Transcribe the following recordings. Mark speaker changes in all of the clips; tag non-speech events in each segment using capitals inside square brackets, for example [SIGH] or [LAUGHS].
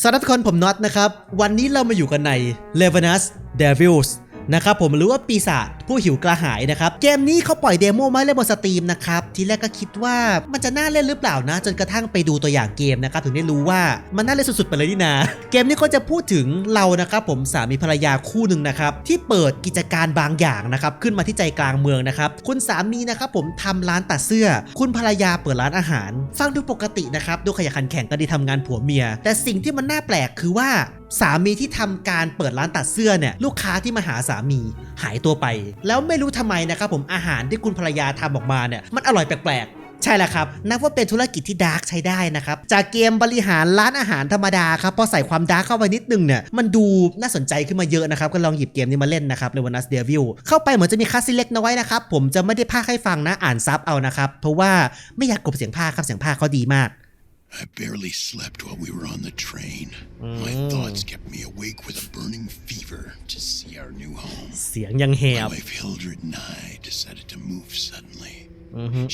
Speaker 1: สวัสดีทุกคนผมน็อตนะครับ วันนี้เรามาอยู่กันใน l e v e n u s Devils นะครับผมหรือว่าปีศาจผู้หิวกระหายนะครับเกมนี้เขาปล่อยเดโมมาเล่นบนสตรีมนะครับทีแรกก็คิดว่ามันจะน่าเล่นหรือเปล่านะ จนกระทั่งไปดูตัวอย่างเกมนะครับถึงได้รู้ว่ามันน่าเล่นสุดๆไปเลยนี่นาเกมนี้ก็จะพูดถึงเรานะครับผมสามีภรรยาคู่หนึ่งนะครับที่เปิดกิจการบางอย่างนะครับขึ้นมาที่ใจกลางเมืองนะครับคุณสามีนะครับผมทำร้านตัดเสื้อ คุณภรรยาเปิดร้านอาหาร ฟังดูปกตินะครับดูขยันขันแข่งก็ดีทำงานผัวเมีย แต่สิ่งที่มันน่าแปลกคือว่า สามีที่ทำการเปิดร้านตัดเสื้อเนี่ยลูกค้าที่มาหาสามีหายตัวไป แล้วไม่รู้ทำไมนะครับผมอาหารที่คุณภรรยาทำออกมาเนี่ยมันอร่อยแปลกๆใช่แล้วครับ นับว่าเป็นธุรกิจที่ดาร์กใช้ได้นะครับ จากเกมบริหารร้านอาหารธรรมดาครับ พอใส่ความดาร์กเข้าไปนิดนึงเนี่ย มันดูน่าสนใจขึ้นมาเยอะนะครับ ก็ลองหยิบเกมนี้มาเล่นนะครับ r e v e n u s Devil เข้าไปเหมือนจะมีคัสซิเล็กน้อยนะครับ ผมจะไม่ได้พากให้ฟังนะ อ่านซับเอานะครับ เพราะว่าไม่อยากกลบเสียงพากครับ เสียงพากเขาดีมาก
Speaker 2: I barely slept while we were on the train. My thoughts kept me awake with a burning fever to see our new home.
Speaker 1: เสียงยังแห
Speaker 2: My
Speaker 1: บ
Speaker 2: wife Hildred and I decided to move suddenly.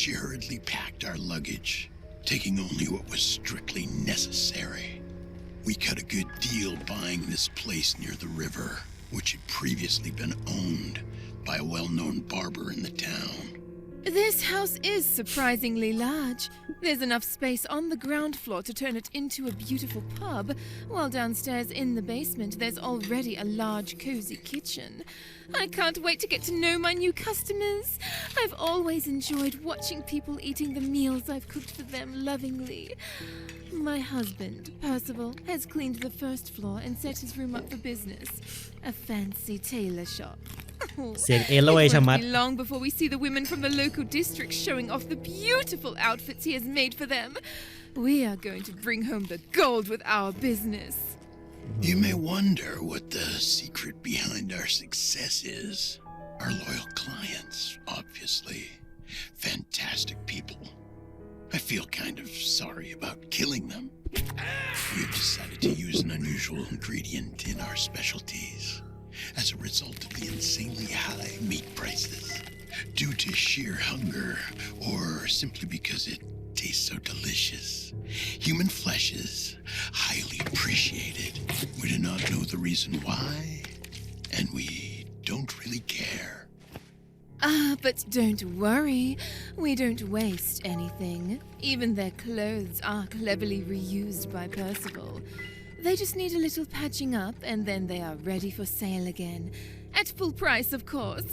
Speaker 2: She hurriedly packed our luggage, taking only what was strictly necessary. We cut a good deal buying this place near the river, which had previously been owned by a well known barber in the town.
Speaker 3: This house is surprisingly large. There's enough space on the ground floor to turn it into a beautiful pub, while downstairs in the basement there's already a large, cozy kitchen. I can't wait to get to know my new customers. I've always enjoyed watching people eating the meals I've cooked for them lovingly. My husband, Percival, has cleaned the first floor and set his room up for business a fancy tailor shop
Speaker 1: เสียงเอโล
Speaker 3: It
Speaker 1: ยชะ
Speaker 3: won't
Speaker 1: มัด
Speaker 3: be long before we see the women from the local district showing off the beautiful outfits he has made for them. We are going to bring home the gold with our business.
Speaker 2: You may wonder what the secret behind our success is. Our loyal clients, obviously. Fantastic people. I feel kind of sorry about killing them. We've decided to use an unusual ingredient in our specialties as a result of the insanely high meat prices. Due to sheer hunger, or simply because it tastes so delicious. Human flesh is highly appreciated. We do not know the reason why, and we don't really care.
Speaker 3: Ah, but don't worry. We don't waste anything. Even their clothes are cleverly reused by Percival. They just need a little patching up and then they are ready for sale again. At full price, of course.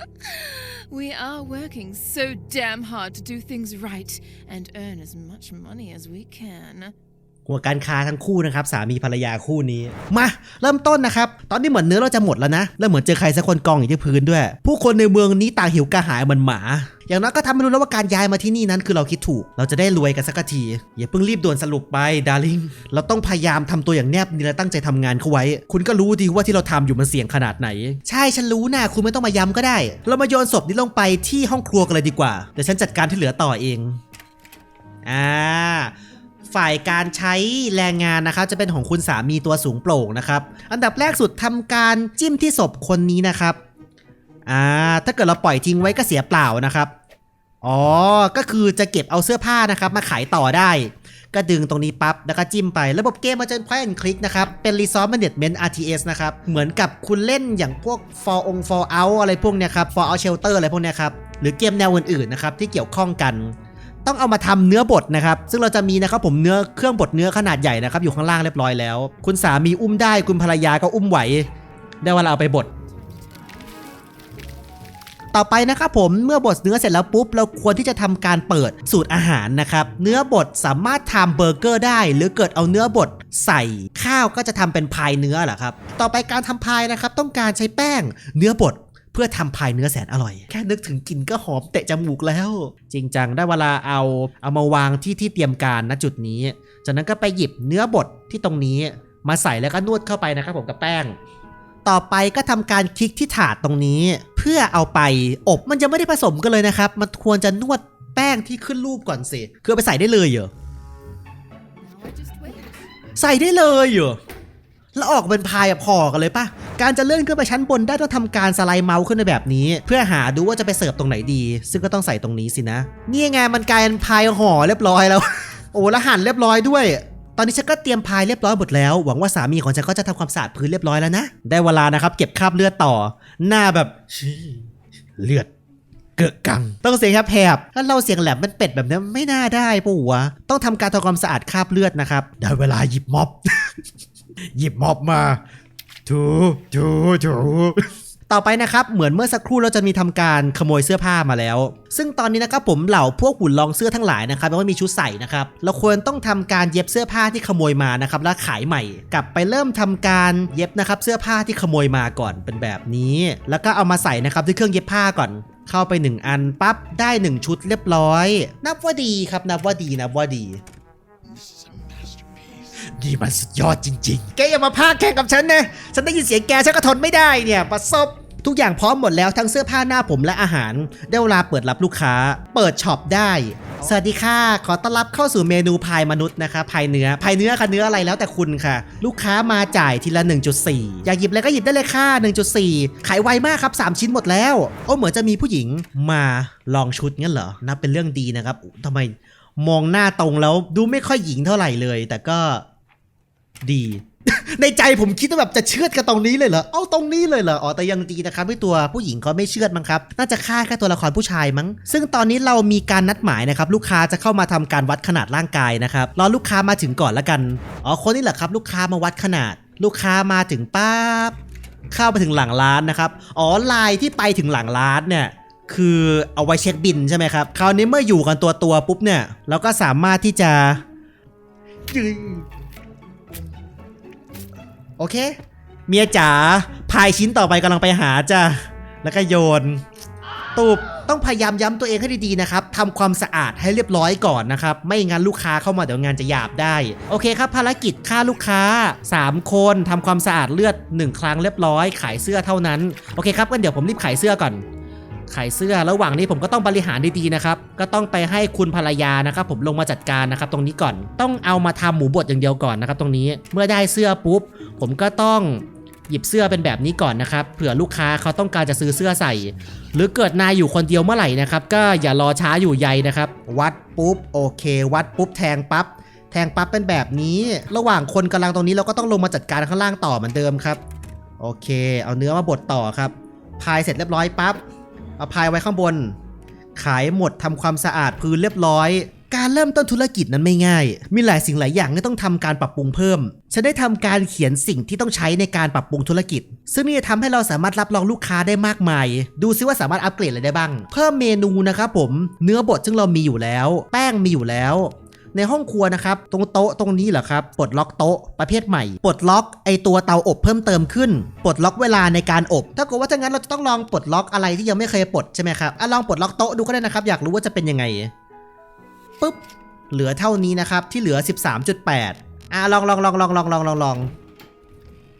Speaker 3: [LAUGHS] we are working so damn hard to do things right and earn as much money as we can.
Speaker 1: หัวการค้าทั้งคู่นะครับสามีภรรยาคู่นี้ มา เริ่มต้นนะครับ ตอนนี้เหมือนเนื้อเราจะหมดแล้วนะ แล้วเหมือนเจอใครสักคนกองอยู่ที่พื้นด้วย ผู้คนในเมืองนี้ต่างหิวกระหายเหมือนหมา อย่างน้อยก็ทำให้รู้แล้วว่าการย้ายมาที่นี่นั้นคือเราคิดถูก เราจะได้รวยกันสักที อย่าเพิ่งรีบด่วนสรุปไปดาริง เราต้องพยายามทำตัวอย่างแนบเนียนและตั้งใจทำงานเข้าไว้ คุณก็รู้ดีว่าที่เราทำอยู่มันเสี่ยงขนาดไหน ใช่ฉันรู้นะคุณไม่ต้องมาย้ำก็ได้ เรามาโยนศพนี้ลงไปที่ห้องครัวกันเลยดีกว่า เดี๋ยวฉันจัดการที่เหลือต่อเอง อ่า ฝ่ายการใช้แรงงานนะครับจะเป็นของคุณสามีตัวสูงโปร่งนะครับ อันดับแรกสุดทำการจิ้มที่ศพคนนี้นะครับอ่าถ้าเกิดเราปล่อยทิ้งไว้ก็เสียเปล่านะครับอ๋อ ก็คือจะเก็บเอาเสื้อผ้านะครับ มาขายต่อได้ ก็ดึงตรงนี้ปั๊บ แล้วก็จิ้มไประบบเกมมันจะ point and click นะครับ เป็น resource management RTS นะครับ เหมือนกับคุณเล่นอย่างพวก for on for out อะไรพวกเนี้ยครับ for out shelter อะไรพวกเนี้ยครับ หรือเกมแนวอื่นๆนะครับ ที่เกี่ยวข้องกัน ต้องเอามาทำเนื้อบดนะครับ ซึ่งเราจะมีนะครับผมเนื้อเครื่องบดเนื้อขนาดใหญ่นะครับอยู่ข้างล่างเรียบร้อยแล้ว คุณสามีอุ้มได้คุณภรรยาก็อุ้มไหว ได้เวลาเอาไปบดต่อไปนะครับผมเมื่อบดเนื้อเสร็จแล้วปุ๊บ เราควรที่จะทำการเปิดสูตรอาหารนะครับ เนื้อบดสามารถทำเบอร์เกอร์ได้ หรือเกิดเอาเนื้อบดใส่ข้าวก็จะทำเป็นพายเนื้อเหรอครับ ต่อไปการทำพายนะครับ ต้องการใช้แป้งเนื้อบด พื่อทำพายเนื้อแสนอร่อย แค่นึกถึงกลิ่นก็หอมเตะจมูกแล้ว จริงจังได้เวลาเอาเอามาวางที่ที่เตรียมการณจุดนี้ จากนั้นก็ไปหยิบเนื้อบดที่ตรงนี้ มาใส่แล้วก็นวดเข้าไปนะครับผมกับแป้ง ต่อไปก็ทำการคลิกที่ถาดตรงนี้ เพื่อเอาไปอบมันจะไม่ได้ผสมกันเลยนะครับ มันควรจะนวดแป้งที่ขึ้นรูปก่อนสิคือเอาไปใส่ได้เลยเหรอ
Speaker 3: Now I just wait.
Speaker 1: ใส่ได้เลยเหรอ แล้วออกเป็นพายพอกันเลยปะการจะเลื่อนขึ้นไปชั้นบนได้ต้องทำการสไลด์เมาส์ขึ้นในแบบนี้ เพื่อหาดูว่าจะไปเสิร์ฟตรงไหนดี ซึ่งก็ต้องใส่ตรงนี้สินะ นี่ไงมันกลายเป็นพายห่อเรียบร้อยแล้ว โอ้แล้วหั่นเรียบร้อยด้วยตอนนี้ฉันก็เตรียมพายเรียบร้อยหมดแล้ว หวังว่าสามีของฉันก็จะทำความสะอาดพื้นเรียบร้อยแล้วนะ ได้เวลานะครับ เก็บคราบเลือดต่อ หน้าแบบเลือด เกิดกัง ต้องเสียงแหบถ้าเราเสียงแหลมเป็นเป็ดแบบนี้ไม่น่าได้ปะวะ ต้องทำการทำความสะอาดคราบเลือดนะครับ ได้เวลาหยิบม็อบ หยิบม็อบมา ถูถูถูต่อไปนะครับ เหมือนเมื่อสักครู่เราจะมีทำการขโมยเสื้อผ้ามาแล้ว ซึ่งตอนนี้นะครับผมเหล่าพวกหุ่นลองเสื้อทั้งหลายนะครับยังไม่มีชุดใส่นะครับ เราควรต้องทำการเย็บเสื้อผ้าที่ขโมยมานะครับแล้วขายใหม่ กลับไปเริ่มทำการเย็บนะครับเสื้อผ้าที่ขโมยมาก่อนเป็นแบบนี้ แล้วก็เอามาใส่นะครับที่เครื่องเย็บผ้าก่อน เข้าไป 1 อันปั๊บได้ 1 ชุดเรียบร้อย นับว่าดีครับนับว่าดีนับว่าดี นี่มันสุดยอดจริง ๆ แกอย่ามาพากแข่งกับฉันนะ ฉันได้ยินเสียงแกฉันก็ทนไม่ได้เนี่ยประสบทุกอย่างพร้อมหมดแล้วทั้งเสื้อผ้าหน้าผมและอาหาร ได้เวลาเปิดรับลูกค้า เปิดช็อปได้ สวัสดีค่ะ ขอต้อนรับเข้าสู่เมนูพายมนุษย์นะคะพายเนื้อพายเนื้อค่ะเนื้ออะไรแล้วแต่คุณค่ะ ลูกค้ามาจ่ายทีละ 1.4 อยากหยิบอะไรก็หยิบได้เลยค่ะ 1.4 ขายไวมากครับ 3 ชิ้นหมดแล้ว โอ้เหมือนจะมีผู้หญิงมาลองชุดงั้นเหรอนับเป็นเรื่องดีนะครับทำไมมองหน้าตรงแล้วดูไม่ค่อยหญิงเท่าไหร่เลย แต่ก็ ดี ในใจผมคิดว่าแบบจะเชือดกันตรงนี้เลยเหรอ เอาตรงนี้เลยเหรอ อ๋อ แต่ยังดีนะครับที่ตัวผู้หญิงเขาไม่เชือดมั้งครับ น่าจะฆ่าแค่ตัวละครผู้ชายมั้ง ซึ่งตอนนี้เรามีการนัดหมายนะครับ ลูกค้าจะเข้ามาทำการวัดขนาดร่างกายนะครับ รอลูกค้ามาถึงก่อนละกัน อ๋อ คนนี้แหละครับ ลูกค้ามาวัดขนาด ลูกค้ามาถึงปั๊บเข้าไปถึงหลังร้านนะครับ อ๋อ ลายที่ไปถึงหลังร้านเนี่ยคือเอาไว้เช็คบินใช่ไหมครับ คราวนี้เมื่ออยู่กันตัวตัวปุ๊บเนี่ย เราก็สามารถที่จะ โอเค เมียจ๋าพายชิ้นต่อไปกำลังไปหาจ้ะแล้วก็โยน ตูบต้องพยายามย้ำตัวเองให้ดีๆนะครับทำความสะอาดให้เรียบร้อยก่อนนะครับ ไม่งั้นลูกค้าเข้ามาเดี๋ยวงานจะหยาบได้ โอเคครับ ภารกิจค่าลูกค้า 3 คนทำความสะอาดเลือด 1 ครั้งเรียบร้อย ขายเสื้อเท่านั้น โอเคครับงั้นเดี๋ยวผมรีบขายเสื้อก่อน ขายเสื้อระหว่างนี้ผมก็ต้องบริหารดีๆนะครับ ก็ต้องไปให้คุณภรรยานะครับ ผมลงมาจัดการนะครับตรงนี้ก่อน ต้องเอามาทำหมูบดอย่างเดียวก่อนนะครับตรงนี้ เมื่อได้เสื้อปุ๊บ ผมก็ต้องหยิบเสื้อเป็นแบบนี้ก่อนนะครับ เผื่อลูกค้าเขาต้องการจะซื้อเสื้อใส่ หรือเกิดนายอยู่คนเดียวเมื่อไหร่นะครับ ก็อย่ารอช้าอยู่ใยนะครับ วัดปุ๊บโอเค วัดปุ๊บแทงปั๊บแทงปั๊บเป็นแบบนี้ ระหว่างคนกำลังตรงนี้เราก็ต้องลงมาจัดการข้างล่างต่อเหมือนเดิมครับ โอเค เอาเนื้อมาบดต่อครับ พายเสร็จเรียบร้อยปั๊บ เอาพายไว้ข้างบน ขายหมดทำความสะอาดพื้นเรียบร้อย การเริ่มต้นธุรกิจนั้นไม่ง่าย มีหลายสิ่งหลายอย่างที่ต้องทำการปรับปรุงเพิ่ม ฉันได้ทำการเขียนสิ่งที่ต้องใช้ในการปรับปรุงธุรกิจ ซึ่งนี่จะทำให้เราสามารถรับรองลูกค้าได้มากมาย ดูซิว่าสามารถอัปเกรดอะไรได้บ้าง เพิ่มเมนูนะครับผม เนื้อบดซึ่งเรามีอยู่แล้ว แป้งมีอยู่แล้ว ในห้องครัวนะครับ ตรงโต๊ะตรงนี้เหรอครับ ปลดล็อกโต๊ะประเภทใหม่ ปลดล็อกไอตัวเตาอบเพิ่มเติมขึ้น ปลดล็อกเวลาในการอบ ถ้าเกิดว่าถ้างั้นเราจะต้องลองปลดล็อกอะไรที่ยังไม่เคยปลดใช่ไหมครับอะลองปลดล็อกโต๊ะดูก็ได้นะครับ อยากรู้ว่าจะเป็นยังไงปุ๊บ เหลือเท่านี้นะครับ ที่เหลือ 13.8อะลองลองลองลองลองลองลองลอง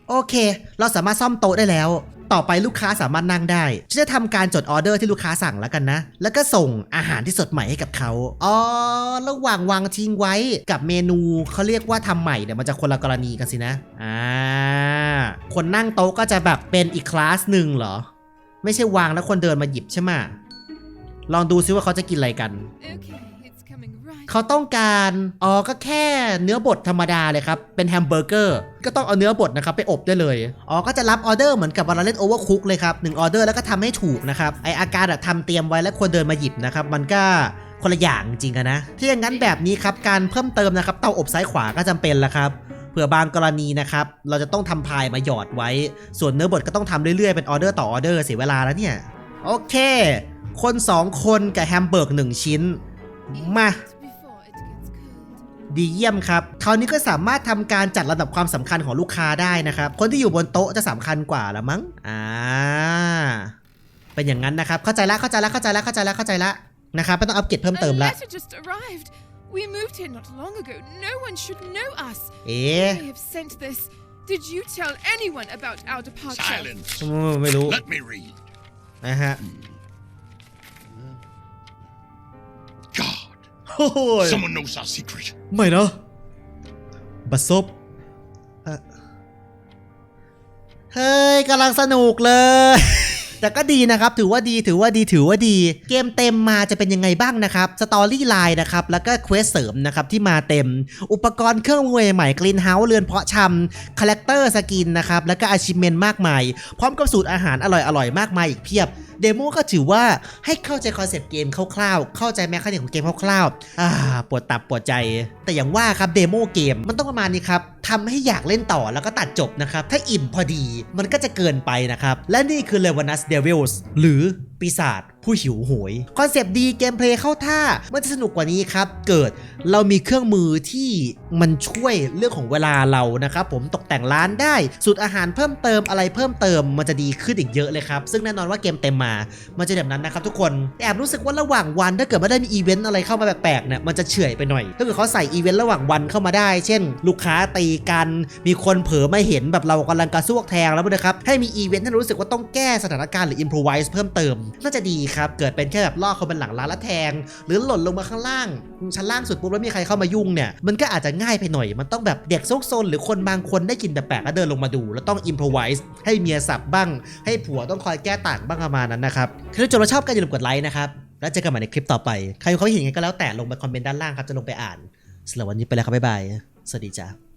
Speaker 1: โอเค เราสามารถซ่อมโต๊ะได้แล้ว ต่อไปลูกค้าสามารถนั่งได้ฉันจะทำการจดออเดอร์ที่ลูกค้าสั่งแล้วกันนะ แล้วก็ส่งอาหารที่สดใหม่ให้กับเขาอ๋อระหว่างวางทิ้งไว้กับเมนูเขาเรียกว่าทำใหม่เนี่ยมันจะคนละกรณีกันสินะอ่าคนนั่งโต๊ะก็จะแบบเป็นอีกคลาสหนึ่งเหรอ ไม่ใช่วางแล้วคนเดินมาหยิบใช่ไหมลองดูซิว่าเขาจะกินอะไรกัน
Speaker 3: Okay.
Speaker 1: เขาต้องการอ๋อก็แค่เนื้อบดธรรมดาเลยครับ เป็นแฮมเบอร์เกอร์ ก็ต้องเอาเนื้อบดนะครับไปอบได้เลย อ๋อ ก็จะรับออเดอร์เหมือนกับเวลาเล่นโอเวอร์คุกเลยครับหนึ่งออเดอร์แล้วก็ทำให้ถูกนะครับ ไออาการอะทำเตรียมไว้แล้วควรเดินมาหยิบนะครับ มันก็คนละอย่างจริงอะนะ ที่อย่างนั้นแบบนี้ครับ การเพิ่มเติมนะครับ เตาอบซ้ายขวาก็จำเป็นแล้วครับเผื่อบางกรณีนะครับ เราจะต้องทำพายมาหยอดไว้ ส่วนเนื้อบดก็ต้องทำเรื่อยๆ เป็นออเดอร์ต่อออเดอร์เสียเวลาแล้วเนี่ย โอเค คน 2 คนกับแฮมเบอร์กหนึ่งชิ้น มา ดีเยี่ยมครับคราวนี้ก็สามารถทำการจัดระดับความสำคัญของลูกค้าได้นะครับ คนที่อยู่บนโต๊ะจะสำคัญกว่าละมั้งอ่าเป็นอย่างนั้นนะครับ เข้าใจแล้วเข้าใจแล้วเข้าใจแล้วเข้าใจแล้วเข้าใจแล้วนะครับไม่ต้องอัปเกรดเพิ่มเติม
Speaker 3: A
Speaker 1: ละ
Speaker 3: letter just arrived. We moved here not long ago. No one should know us.
Speaker 1: เอ๊ะ
Speaker 3: They have sent this. Did you tell anyone about our departure?
Speaker 2: Silence.
Speaker 1: อืมไม่รู้
Speaker 2: Let me read.
Speaker 1: นะฮะ โอ้โห
Speaker 2: someone knows our secret.
Speaker 1: ไม่เนาะบัสซบเอ่อเฮ้ยกำลังสนุกเลย แต่ก็ดีนะครับ ถือว่าดีถือว่าดีถือว่าดี เกมเต็มมาจะเป็นยังไงบ้างนะครับ สตอรี่ไลน์นะครับ แล้วก็เควสเสริมนะครับ ที่มาเต็ม อุปกรณ์เครื่องมือใหม่กรีนเฮาส์เรือนเพาะชำคาแรคเตอร์สกินนะครับ แล้วก็อาชิเมนมากมาย พร้อมกับสูตรอาหารอร่อยๆ มากมายอีกเพียบ เดโมก็ถือว่าให้เข้าใจคอนเซปต์เกมคร่าวๆ เข้าใจแมคานิกของเกมคร่าวๆ อ่า ปวดตับปวดใจ แต่อย่างว่าครับเดโมเกมมันต้องประมาณนี้ครับทำให้อยากเล่นต่อแล้วก็ตัดจบนะครับ ถ้าอิ่มพอดีมันก็จะเกินไปนะครับ และนี่คือ l e v a n u s Devils หรือ ปีศาจผู้หิวโหยคอนเซปต์ดีเกมเพลย์เข้าท่ามันจะสนุกกว่านี้ครับ เกิดเรามีเครื่องมือที่มันช่วยเรื่องของเวลาเรานะครับผมตกแต่งร้านได้สูตรอาหารเพิ่มเติมอะไรเพิ่มเติมมันจะดีขึ้นอีกเยอะเลยครับ ซึ่งแน่นอนว่าเกมเต็มมา มันจะแบบนั้นนะครับทุกคนแต่แอบรู้สึกว่าระหว่างวันถ้าเกิดไม่ได้มีอีเวนต์อะไรเข้ามาแปลกๆเนี่ยมันจะเฉื่อยไปหน่อยถ้าเกิดเขาใส่อีเวนต์ระหว่างวันเข้ามาได้ เช่น ลูกค้าตีกันมีคนเผลอไม่เห็นแบบเรากำลังกระซวกแทงแล้วนะครับให้มีอีเวนต์ให้รู้สึกว่าต้องแก้สถานการณ์หรืออิมพรไวส์เพิ่มเติมน่าจะดีครับ เกิดเป็นแค่แบบล่อคนเป็นหลังร้านแล้วแทง หรือหล่นลงมาข้างล่าง ชั้นล่างสุดปุ๊บแล้วมีใครเข้ามายุ่งเนี่ยมันก็อาจจะง่ายไปหน่อย มันต้องแบบเด็กซุกซนหรือคนบางคนได้กลินแปลกๆแล้วเดินลงมาดู แล้วต้องอิมพรไวส์ให้เมียสับบ้าง ให้ผัวต้องคอยแก้ต่างบ้างประมาณนั้นนะครับถ้าจนเราชอบกันอย่าลืมกดไลค์นะครับแล้วเจอกันใหม่ในคลิปต่อไป ใครเขาเห็นไงก็แล้วแต่ลงไปคอมเมนต์ด้านล่างครับจะลงไปอ่านสำหรับวันนี้ไปแล้วครับบ๊ายบายสวัสดีจ้า